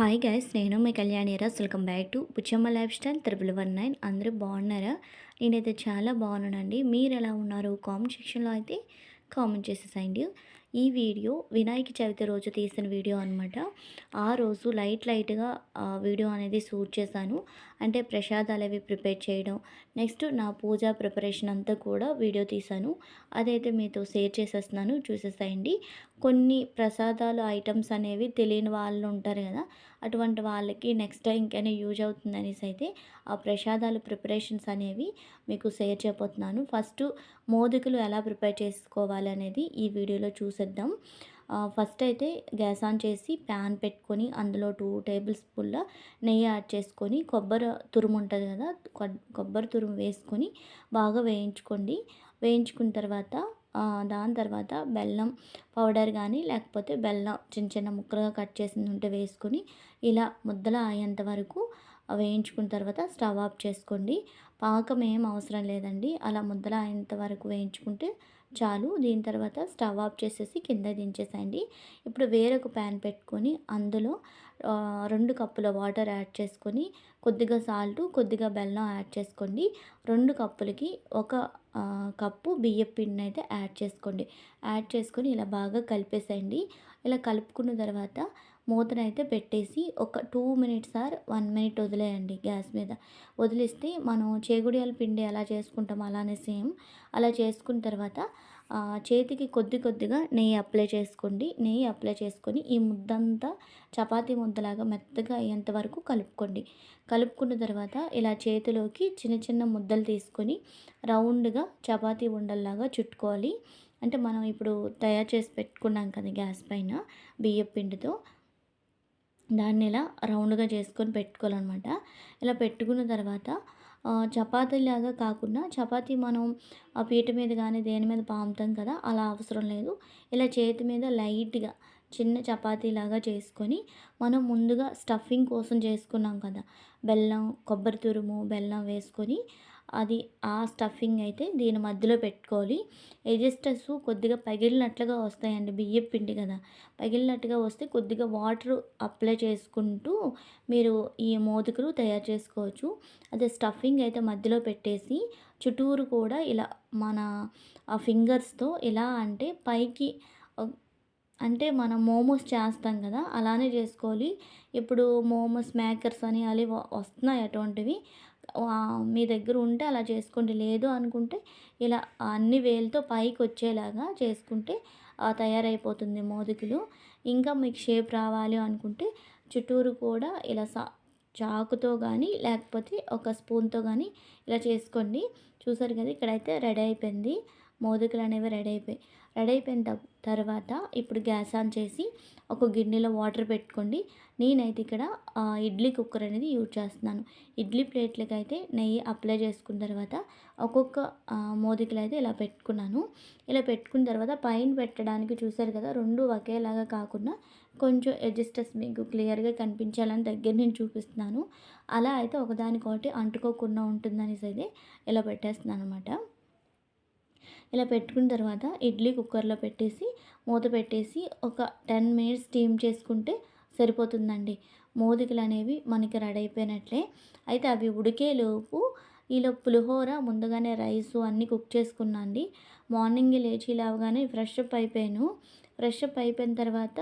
Hi guys నేను మీ Kalyaniraj welcome back to Puchamma lifestyle triple one nine అందరూ బాగున్నారా? నేనైతే చాలా బాగున్నానండి. మీరు ఎలా ఉన్నారు కామెంట్ సెక్షన్లో అయితే కామెంట్ చేసేసండి ఈ వీడియో వినాయక చవితి రోజు తీసిన వీడియో అనమాట ఆ రోజు లైట్ లైట్గా వీడియో అనేది షూట్ చేశాను. అంటే ప్రసాదాలు అవి ప్రిపేర్ చేయడం. నెక్స్ట్ నా పూజ ప్రిపరేషన్ అంతా కూడా వీడియో తీశాను. అదైతే మీతో షేర్ చేసేస్తున్నాను చూసేసేయండి. కొన్ని ప్రసాదాలు ఐటమ్స్ అనేవి తెలియని వాళ్ళు ఉంటారు కదా అటువంటి వాళ్ళకి నెక్స్ట్ ఇంకైనా యూజ్ అవుతుంది అనేసి అయితే ఆ ప్రసాదాలు ప్రిపరేషన్స్ అనేవి మీకు షేర్ చేయబోతున్నాను. ఫస్ట్ మోదికలు ఎలా ప్రిపేర్ చేసుకోవాలి అనేది ఈ వీడియోలో చూసేద్దాం. ఫస్ట్ అయితే గ్యాస్ ఆన్ చేసి ప్యాన్ పెట్టుకొని అందులో టూ టేబుల్ స్పూన్ల నెయ్యి యాడ్ చేసుకొని కొబ్బరి తురుము ఉంటుంది కదా కొబ్బరి తురుము వేసుకొని బాగా వేయించుకోండి. వేయించుకున్న తర్వాత దాని తర్వాత బెల్లం పౌడర్ కానీ లేకపోతే బెల్లం చిన్న చిన్న ముక్కలుగా కట్ చేసింది ఉంటే వేసుకొని ఇలా ముద్దల అయ్యేంత వరకు వేయించుకున్న తర్వాత స్టవ్ ఆఫ్ చేసుకోండి. పాకం ఏం అవసరం లేదండి. అలా ముద్దల అయ్యేంత వరకు వేయించుకుంటే చాలు. దీని తర్వాత స్టవ్ ఆఫ్ చేసేసి కింద దించేసేయండి. ఇప్పుడు వేరొక ప్యాన్ పెట్టుకొని అందులో రెండు కప్పుల వాటర్ యాడ్ చేసుకొని కొద్దిగా సాల్ట్ కొద్దిగా బెల్లం యాడ్ చేసుకోండి. రెండు కప్పులకి ఒక కప్పు బియ్యం పిండిని అయితే యాడ్ చేసుకోండి. యాడ్ చేసుకొని ఇలా బాగా కలిపేసేయండి. ఇలా కలుపుకున్న తర్వాత మూతనైతే పెట్టేసి ఒక two minutes or one minute వదిలేయండి గ్యాస్ మీద. వదిలిస్తే మనం చేగుడియాల పిండి ఎలా చేసుకుంటాం అలానే సేమ్. అలా చేసుకున్న తర్వాత చేతికి కొద్ది కొద్దిగా నెయ్యి అప్లై చేసుకోండి. నెయ్యి అప్లై చేసుకొని ఈ ముద్దంతా చపాతీ ముద్దలాగా మెత్తగా అయ్యేంత వరకు కలుపుకోండి. కలుపుకున్న తర్వాత ఇలా చేతిలోకి చిన్న చిన్న ముద్దలు తీసుకొని రౌండ్గా చపాతీ ఉండల్లాగా చుట్టుకోవాలి. అంటే మనం ఇప్పుడు తయారు చేసి పెట్టుకున్నాం కదా గ్యాస్ పైన బియ్యం పిండితో. దాన్ని ఇలా రౌండ్గా చేసుకొని పెట్టుకోవాలన్నమాట. ఇలా పెట్టుకున్న తర్వాత చపాతీలాగా కాకుండా చపాతీ మనం ఆ పీట మీద కానీ దేని మీద పాముతాం కదా అలా అవసరం లేదు. ఇలా చేతి మీద లైట్గా చిన్న చపాతీలాగా చేసుకొని మనం ముందుగా స్టఫింగ్ కోసం చేసుకున్నాం కదా బెల్లం కొబ్బరి తురుము బెల్లం వేసుకొని అది ఆ స్టఫింగ్ అయితే దీని మధ్యలో పెట్టుకోవాలి. ఎజిస్టర్స్ కొద్దిగా పగిలినట్లుగా వస్తాయండి బియ్యం పిండి కదా. పగిలినట్టుగా వస్తే కొద్దిగా వాటర్ అప్లై చేసుకుంటూ మీరు ఈ మోదుకులు తయారు చేసుకోవచ్చు. అదే స్టఫింగ్ అయితే మధ్యలో పెట్టేసి చుట్టూరు కూడా ఇలా మన ఆ ఫింగర్స్తో ఎలా అంటే పైకి అంటే మనం మోమోస్ చేస్తాం కదా అలానే చేసుకోవాలి. ఇప్పుడు మోమోస్ మేకర్స్ అని అవి వస్తున్నాయి అటువంటివి. మీ దగ్గర ఉంటే అలా చేసుకోండి. లేదు అనుకుంటే ఇలా అన్ని వేలతో పైకి వచ్చేలాగా చేసుకుంటే తయారైపోతుంది మోదుకులు ఇంకా మీకు షేప్ రావాలి అనుకుంటే చుట్టూరు కూడా ఇలా సా చాకుతో కానీ లేకపోతే ఒక స్పూన్తో కానీ ఇలా చేసుకోండి. చూసారు కదా ఇక్కడైతే రెడీ అయిపోయింది. మోదుకులు అనేవి రెడీ అయిపోయి రెడీ అయిపోయిన తర్వాత ఇప్పుడు గ్యాస్ ఆన్ చేసి ఒక గిన్నెలో వాటర్ పెట్టుకోండి. నేనైతే ఇక్కడ ఇడ్లీ కుక్కర్ అనేది యూజ్ చేస్తున్నాను. ఇడ్లీ ప్లేట్లకి అయితే నెయ్యి అప్లై చేసుకున్న తర్వాత ఒక్కొక్క మోదికలు అయితే ఇలా పెట్టుకున్నాను. ఇలా పెట్టుకున్న తర్వాత పైన పెట్టడానికి చూసారు కదా రెండు ఒకేలాగా కాకుండా కొంచెం అడ్జస్టర్స్ మీకు క్లియర్గా కనిపించాలని దగ్గర నేను చూపిస్తున్నాను. అలా అయితే ఒకదానికొకటి అంటుకోకుండా ఉంటుందనేసి అయితే ఇలా పెట్టేస్తున్నాను అనమాట ఇలా పెట్టుకున్న తర్వాత ఇడ్లీ కుక్కర్లో పెట్టేసి మూత పెట్టేసి ఒక టెన్ మినిట్స్ స్టీమ్ చేసుకుంటే సరిపోతుందండి. మోదికలు అనేవి మనకి రెడీ అయిపోయినట్లే అయితే అవి ఉడికేలోపు ఈలో పులిహోర ముందుగానే రైసు అన్నీ కుక్ చేసుకున్నా అండి మార్నింగ్ లేచి లేవగానే ఫ్రెష్ అప్ అయిపోయాను. ఫ్రెష్ అప్ అయిపోయిన తర్వాత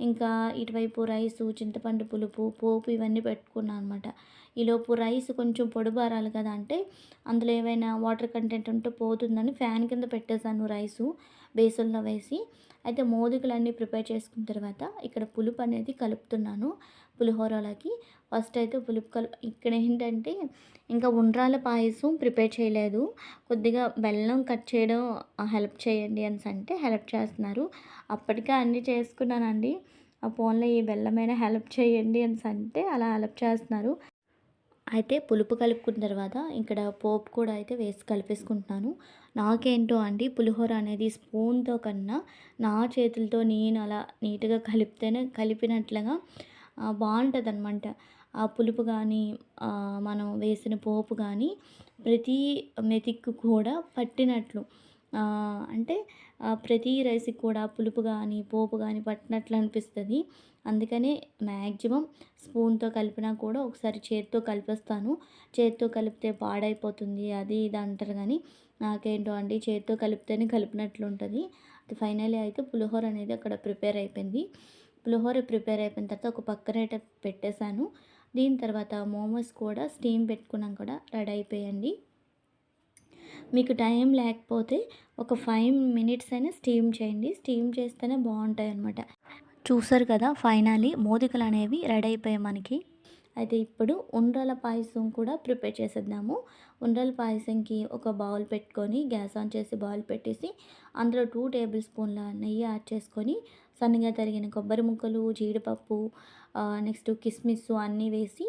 ఇంకా ఇటువైపు రైసు చింతపండు పులుపు పోపు ఇవన్నీ పెట్టుకున్నాను అనమాట ఈలోపు రైస్ కొంచెం పొడిబారాలి కదా అంటే అందులో ఏమైనా వాటర్ కంటెంట్ ఉంటే పోతుందని ఫ్యాన్ కింద పెట్టేశాను రైసు బేసన్లో వేసి. అయితే మోదికలన్నీ ప్రిపేర్ చేసుకున్న తర్వాత ఇక్కడ పులుపు అనేది కలుపుతున్నాను. పులిహోరలోకి ఫస్ట్ అయితే పులుపుకలు. ఇక్కడ ఏంటంటే ఇంకా ఉండ్రాల పాయసం ప్రిపేర్ చేయలేదు. కొద్దిగా బెల్లం కట్ చేయడం హెల్ప్ చేయండి అని అంటే హెల్ప్ చేస్తున్నారు. అప్పటికే అన్నీ చేసుకున్నానండి. ఆ ఫోన్లో ఈ బెల్లమైన హెల్ప్ చేయండి అని అంటే అలా హెల్ప్ చేస్తున్నారు. అయితే పులుపు కలుపుకున్న తర్వాత ఇక్కడ పోపు కూడా అయితే వేసి కలిపేసుకుంటున్నాను. నాకేంటో అండి పులిహోర అనేది స్పూన్తో కన్నా నా చేతులతో నేను అలా నీట్గా కలిపితేనే కలిపినట్లుగా బాగుంటుంది అనమాట ఆ పులుపు కానీ మనం వేసిన పోపు కానీ ప్రతి మెతిక్కు కూడా పట్టినట్లు. అంటే ప్రతి రైస్కి కూడా పులుపు కానీ పోపు కానీ పట్టినట్లు అనిపిస్తుంది. అందుకనే మ్యాక్సిమం స్పూన్తో కలిపినా కూడా ఒకసారి చేతితో కలిపేస్తాను. చేతితో కలిపితే పాడైపోతుంది అది ఇది అంటారు కానీ నాకేంటో అండి చేతితో కలిపితేనే కలిపినట్లు ఉంటుంది అది ఫైనలీ అయితే పులిహోర అనేది అక్కడ ప్రిపేర్ అయిపోయింది. పులిహోర ప్రిపేర్ అయిపోయిన తర్వాత ఒక పక్కన పెట్టేశాను. దీని తర్వాత మోమోస్ కూడా స్టీమ్ పెట్టుకున్నాం కూడా రెడీ అయిపోయండి. మీకు టైం లేకపోతే ఒక ఫైవ్ మినిట్స్ అయినా స్టీమ్ చేయండి. స్టీమ్ చేస్తేనే బాగుంటాయి అన్నమాట. చూసారు కదా ఫైనలీ మోదికలు అనేవి రెడీ అయిపోయాయి మనకి. అయితే ఇప్పుడు ఉండ్రాల పాయసం కూడా ప్రిపేర్ చేసేద్దాము. ఉండ్రల పాయసంకి ఒక బౌల్ పెట్టుకొని గ్యాస్ ఆన్ చేసి బౌల్ పెట్టేసి అందులో టూ టేబుల్ స్పూన్ల నెయ్యి యాడ్ చేసుకొని సన్నగా తరిగిన కొబ్బరి ముక్కలు జీడిపప్పు నెక్స్ట్ కిస్మిస్ అన్నీ వేసి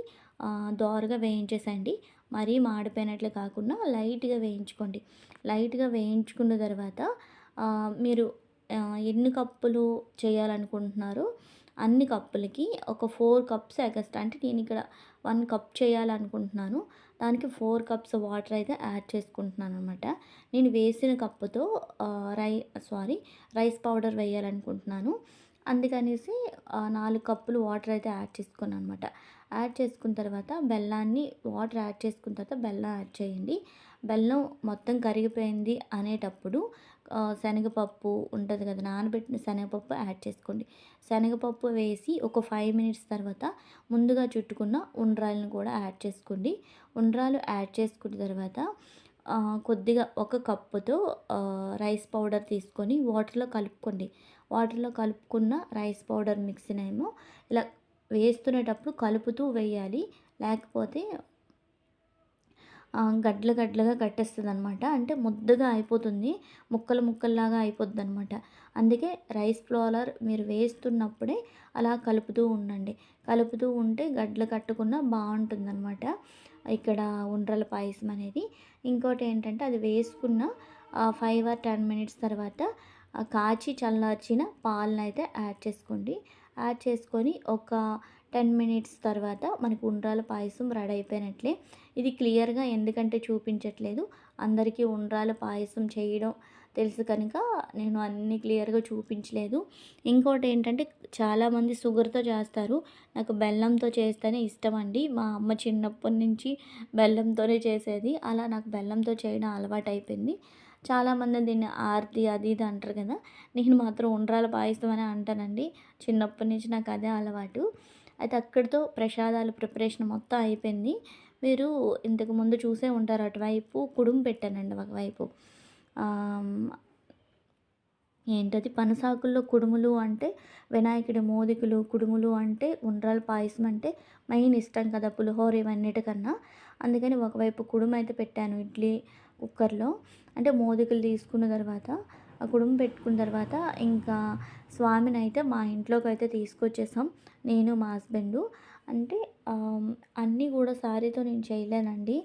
దోరగా వేయించేసండి. మరీ మాడిపోయినట్లు కాకుండా లైట్గా వేయించుకోండి. లైట్గా వేయించుకున్న తర్వాత మీరు ఎన్ని కప్పులు చేయాలనుకుంటున్నారో అన్ని కప్పులకి ఒక ఫోర్ కప్స్ ఎగస్ట్ అంటే నేను ఇక్కడ వన్ కప్ చేయాలనుకుంటున్నాను. దానికి ఫోర్ కప్స్ వాటర్ అయితే యాడ్ చేసుకుంటున్నాను అనమాట నేను వేసిన కప్పుతో రై సారీ రైస్ పౌడర్ వేయాలనుకుంటున్నాను. అందుకనేసి నాలుగు కప్పులు వాటర్ అయితే యాడ్ చేసుకున్నాను అనమాట యాడ్ చేసుకున్న తర్వాత బెల్లాన్ని వాటర్ యాడ్ చేసుకున్న తర్వాత బెల్లం యాడ్ చేయండి. బెల్లం మొత్తం కరిగిపోయింది అనేటప్పుడు శనగపప్పు ఉంటుంది కదా నానబెట్టిన శనగపప్పు యాడ్ చేసుకోండి. శనగపప్పు వేసి ఒక ఫైవ్ మినిట్స్ తర్వాత ముందుగా చుట్టుకున్న ఉండ్రాలను కూడా యాడ్ చేసుకోండి. ఉండ్రాలు యాడ్ చేసుకున్న తర్వాత కొద్దిగా ఒక కప్పుతో రైస్ పౌడర్ తీసుకొని వాటర్లో కలుపుకోండి. వాటర్లో కలుపుకున్న రైస్ పౌడర్ మిక్సీనేమో ఇలా వేస్తునేటప్పుడు కలుపుతూ వేయాలి. లేకపోతే గడ్డలు గడ్డలుగా కట్టేస్తుంది అనమాట అంటే ముద్దగా అయిపోతుంది. ముక్కలు ముక్కల్లాగా అయిపోద్ది అనమాట అందుకే రైస్ ఫ్లోలర్ మీరు వేస్తున్నప్పుడే అలా కలుపుతూ ఉండండి. కలుపుతూ ఉంటే గడ్డలు కట్టుకున్న బాగుంటుంది అనమాట ఇక్కడ ఉండ్రల పాయసం అనేది. ఇంకోటి ఏంటంటే అది వేసుకున్న ఫైవ్ ఆర్ టెన్ మినిట్స్ తర్వాత కాచి చల్లార్చిన పాలను అయితే యాడ్ చేసుకోండి. యాడ్ చేసుకొని ఒక టెన్ మినిట్స్ తర్వాత మనకు ఉండ్రాల పాయసం రెడీ అయిపోయినట్లే. ఇది క్లియర్గా ఎందుకంటే చూపించట్లేదు. అందరికీ ఉండ్రాల పాయసం చేయడం తెలుసు కనుక నేను అన్ని క్లియర్గా చూపించలేదు. ఇంకోటి ఏంటంటే చాలామంది షుగర్తో చేస్తారు. నాకు బెల్లంతో చేస్తేనే ఇష్టం అండి. మా అమ్మ చిన్నప్పటి నుంచి బెల్లంతోనే చేసేది. అలా నాకు బెల్లంతో చేయడం అలవాటు అయిపోయింది చాలామంది దీన్ని ఆర్తి అది ఇది అంటారు కదా. నేను మాత్రం ఉండ్రాల పాయసం అని అంటానండి. చిన్నప్పటి నుంచి నాకు అదే అలవాటు. అయితే అక్కడితో ప్రసాదాలు ప్రిపరేషన్ మొత్తం అయిపోయింది. మీరు ఇంతకు ముందు చూసే ఉంటారు. అటువైపు కుడుము పెట్టానండి ఒకవైపు. ఏంటది? పనసాకుల్లో కుడుములు అంటే వినాయకుడి మోదికులు కుడుములు అంటే ఉండ్రాల పాయసం అంటే మెయిన్ ఇష్టం కదా. పులిహోర ఇవన్నిటికన్నా. అందుకని ఒకవైపు కుడుము అయితే పెట్టాను. ఇడ్లీ కుక్కర్లో అంటే మోదికలు తీసుకున్న తర్వాత ఆ కుడుము పెట్టుకున్న తర్వాత ఇంకా స్వామిని అయితే మా ఇంట్లోకి అయితే తీసుకొచ్చేసాం నేను మా హస్బెండు. అంటే అన్నీ కూడా సారీతో నేను చేయలేనండి.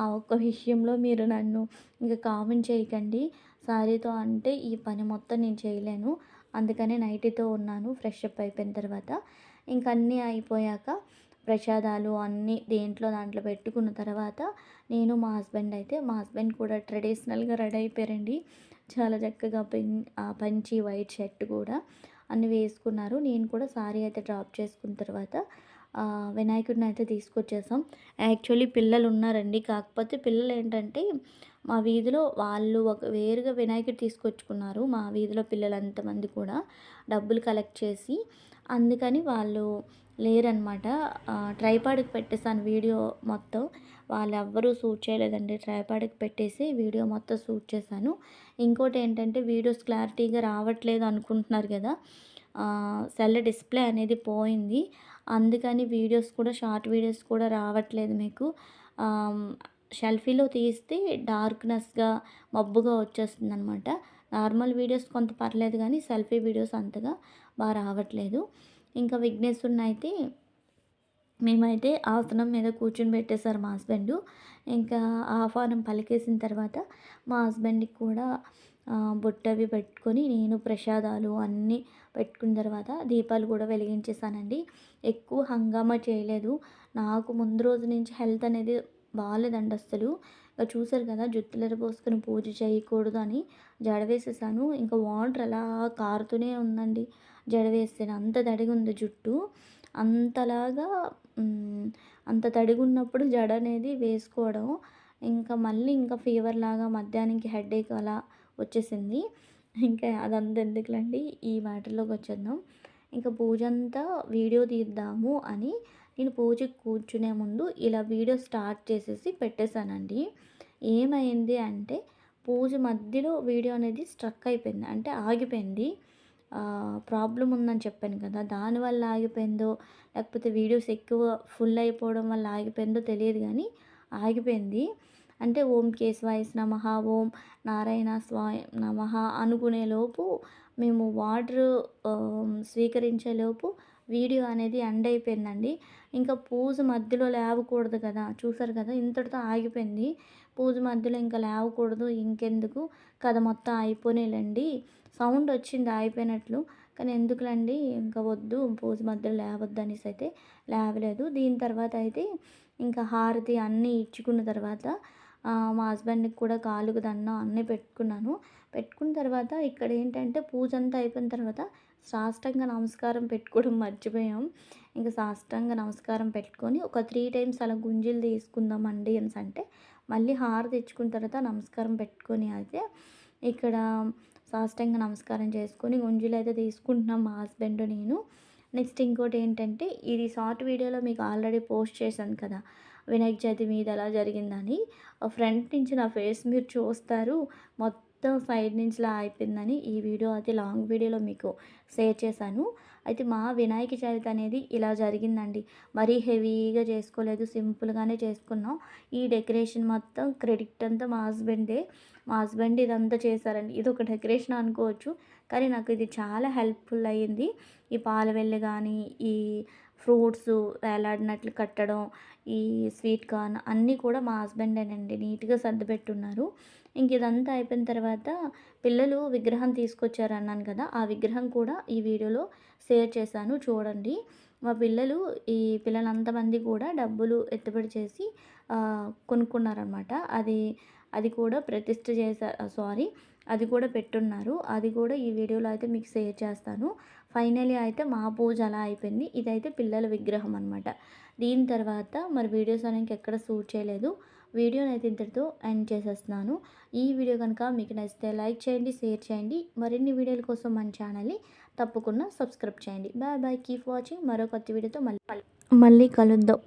ఆ ఒక్క విషయంలో మీరు నన్ను ఇంకా కామెంట్ చేయకండి. సారీతో అంటే ఈ పని మొత్తం నేను చేయలేను. అందుకనే నైటీతో ఉన్నాను ఫ్రెష్ అప్ అయిపోయిన తర్వాత. ఇంక అన్నీ అయిపోయాక ప్రసాదాలు అన్నీ దేంట్లో దాంట్లో పెట్టుకున్న తర్వాత నేను మా హస్బెండ్ అయితే మా హస్బెండ్ కూడా ట్రెడిషనల్గా రెడీ అయిపోయారండి. చాలా చక్కగా పెన్ పంచి వైట్ షర్ట్ కూడా అన్నీ వేసుకున్నారు. నేను కూడా సారీ అయితే డ్రాప్ చేసుకున్న తర్వాత వినాయకుడిని అయితే తీసుకొచ్చేసాం. యాక్చువల్లీ పిల్లలు ఉన్నారండి. కాకపోతే పిల్లలు ఏంటంటే మా వీధిలో వాళ్ళు ఒక వేరుగా వినాయకుడు తీసుకొచ్చుకున్నారు. మా వీధిలో పిల్లలు అంతమంది కూడా డబ్బులు కలెక్ట్ చేసి అందుకని వాళ్ళు లేరనమాట. ట్రైపాడ్కి పెట్టేసాను వీడియో మొత్తం. వాళ్ళు ఎవ్వరూ షూట్ చేయలేదండి. ట్రైపాడ్కి పెట్టేసి వీడియో మొత్తం షూట్ చేశాను. ఇంకోటి ఏంటంటే వీడియోస్ క్లారిటీగా రావట్లేదు అనుకుంటున్నారు కదా. సెల్ డిస్ప్లే అనేది పోయింది. అందుకని వీడియోస్ కూడా షార్ట్ వీడియోస్ కూడా రావట్లేదు మీకు. సెల్ఫీలో తీస్తే డార్క్నెస్గా మబ్బుగా వచ్చేస్తుంది అనమాట నార్మల్ వీడియోస్ కొంత పర్లేదు కానీ సెల్ఫీ వీడియోస్ అంతగా బాగా రావట్లేదు. ఇంకా విఘ్నేశ్వరుని అయితే మేమైతే ఆసనం మీద కూర్చొని పెట్టేశారు మా హస్బెండ్ ఇంకా ఆహ్వానం పలికేసిన తర్వాత మా హస్బెండ్కి కూడా బొట్టవి పెట్టుకొని నేను ప్రసాదాలు అన్నీ పెట్టుకున్న తర్వాత దీపాలు కూడా వెలిగించేసానండి ఎక్కువ హంగామా చేయలేదు. నాకు ముందు రోజు నుంచి హెల్త్ అనేది బాగాలేదండి అస్సలు. ఇంకా చూసారు కదా జుత్తులర పోసుకొని పూజ చేయకూడదు అని జడ వేసేసాను ఇంకా వాటర్ అలా కారుతూనే ఉందండి. జడ వేస్తే అంత తడిగా ఉంది జుట్టు. అంతలాగా అంత తడిగా ఉన్నప్పుడు జడ అనేది వేసుకోవడం. ఇంకా మళ్ళీ ఇంకా ఫీవర్ లాగా మధ్యాహ్నానికి హెడేక్ అలా వచ్చేసింది. ఇంకా అదంతా ఎందుకులండి? ఈ మ్యాటర్లోకి వచ్చేద్దాం. ఇంకా పూజ అంతా వీడియో తీద్దాము అని నేను పూజకి కూర్చునే ముందు ఇలా వీడియో స్టార్ట్ చేసేసి పెట్టేశానండి. ఏమైంది అంటే పూజ మధ్యలో వీడియో అనేది స్ట్రక్ అయిపోయింది అంటే ఆగిపోయింది. ప్రాబ్లం ఉందని చెప్పాను కదా దానివల్ల ఆగిపోయిందో లేకపోతే వీడియోస్ ఎక్కువ ఫుల్ అయిపోవడం వల్ల ఆగిపోయిందో తెలియదు కానీ ఆగిపోయింది. అంటే ఓం కేశవాయస్ నమ ఓం నారాయణ స్వాయ నమ అనుకునేలోపు మేము వాటర్ స్వీకరించేలోపు వీడియో అనేది ఎండ్ అయిపోయిందండి. ఇంకా పూజ మధ్యలో లేవకూడదు కదా చూసారు కదా ఇంతటితో ఆగిపోయింది. పూజ మధ్యలో ఇంకా లేవకూడదు ఇంకెందుకు? కథ మొత్తం అయిపోయినాయిలండి సౌండ్ వచ్చింది ఆగిపోయినట్లు. కానీ ఎందుకులండి? ఇంకా వద్దు పూజ మధ్యలో లేవద్దు అనేసి అయితే లేవలేదు. దీని తర్వాత అయితే ఇంకా హారతి అన్నీ ఇచ్చుకున్న తర్వాత మా హస్బెండ్కి కూడా కాలుకు దండం అన్నీ పెట్టుకున్నాను. పెట్టుకున్న తర్వాత ఇక్కడ ఏంటంటే పూజ అంతా అయిపోయిన తర్వాత సాష్టంగ నమస్కారం పెట్టుకోవడం మర్చిపోయాం. ఇంకా సాష్టంగ నమస్కారం పెట్టుకొని ఒక త్రీ టైమ్స్ అలా గుంజీలు తీసుకుందామండి అని అంటే మళ్ళీ హార తెచ్చుకున్న తర్వాత నమస్కారం పెట్టుకొని అయితే ఇక్కడ సాష్టంగ నమస్కారం చేసుకొని గుంజీలు అయితే తీసుకుంటున్నాం మా హస్బెండ్ నేను. నెక్స్ట్ ఇంకోటి ఏంటంటే ఇది షార్ట్ వీడియోలో మీకు ఆల్రెడీ పోస్ట్ చేశాను కదా వినాయక చవితి మీద ఎలా జరిగిందని. ఫ్రంట్ నుంచి నా ఫేస్ మీరు చూస్తారు మొత్తం సైడ్ నుంచిలా అయిపోయిందని ఈ వీడియో అయితే లాంగ్ వీడియోలో మీకు షేర్ చేశాను. అయితే మా వినాయక చవితి అనేది ఇలా జరిగిందండి. మరీ హెవీగా చేసుకోలేదు సింపుల్గానే చేసుకున్నాం. ఈ డెకరేషన్ మొత్తం క్రెడిట్ అంతా మా హస్బెండే మా హస్బెండ్ ఇదంతా చేశారండి. ఇది ఒక డెకరేషన్ అనుకోవచ్చు కానీ నాకు ఇది చాలా హెల్ప్ఫుల్ అయ్యింది. ఈ పాలవెల్లి కానీ ఈ ఫ్రూట్స్ వేలాడినట్లు కట్టడం ఈ స్వీట్ కార్న్ అన్నీ కూడా మా హస్బెండేనండి నీట్గా సర్దిపెట్టున్నారు ఇంక ఇదంతా అయిపోయిన తర్వాత పిల్లలు విగ్రహం తీసుకొచ్చారు అన్నాను కదా ఆ విగ్రహం కూడా ఈ వీడియోలో షేర్ చేశాను చూడండి. మా పిల్లలు ఈ పిల్లలంతమంది కూడా డబ్బులు ఎత్తుబడి చేసి కొనుక్కున్నారనమాట అది అది కూడా ప్రతిష్ట చేశారు సారీ అది కూడా పెట్టున్నారు. అది కూడా ఈ వీడియోలో అయితే మీకు షేర్ చేస్తాను. ఫైనలీ అయితే మా పూజ అలా అయిపోయింది. ఇదైతే పిల్లల విగ్రహం అనమాట దీని తర్వాత మరి వీడియోస్ అనేది ఎక్కడ షూట్ చేయలేదు. వీడియోని అయితే ఇంతటితో ఎండ్ చేసేస్తున్నాను. ఈ వీడియో కనుక మీకు నచ్చితే లైక్ చేయండి షేర్ చేయండి. మరిన్ని వీడియోల కోసం మన ఛానల్ని తప్పకుండా సబ్స్క్రైబ్ చేయండి. బాయ్ బాయ్ కీప్ వాచింగ్ మరో కొత్త వీడియోతో మళ్ళీ మళ్ళీ కలుద్దాం.